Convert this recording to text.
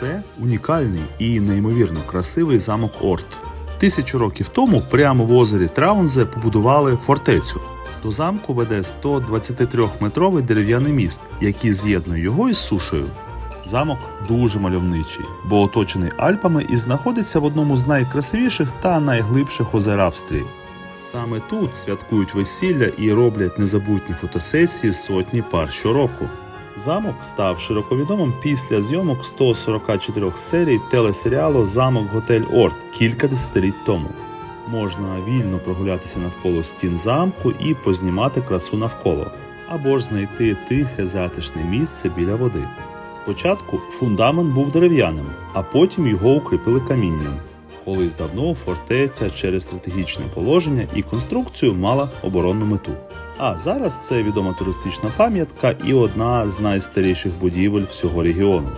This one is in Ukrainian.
Це унікальний і неймовірно красивий замок Орт. Тисячу років тому прямо в озері Траунзе побудували фортецю. До замку веде 123-метровий дерев'яний міст, який з'єднує його із сушею. Замок дуже мальовничий, бо оточений Альпами і знаходиться в одному з найкрасивіших та найглибших озер Австрії. Саме тут святкують весілля і роблять незабутні фотосесії сотні пар щороку. Замок став широковідомим після зйомок 144 серій телесеріалу Замок Готель Орт кілька десятиліть тому. Можна вільно прогулятися навколо стін замку і познімати красу навколо, або ж знайти тихе затишне місце біля води. Спочатку фундамент був дерев'яним, а потім його укріпили камінням. Колись давно фортеця через стратегічне положення і конструкцію мала оборонну мету. А зараз це відома туристична пам'ятка і одна з найстаріших будівель всього регіону.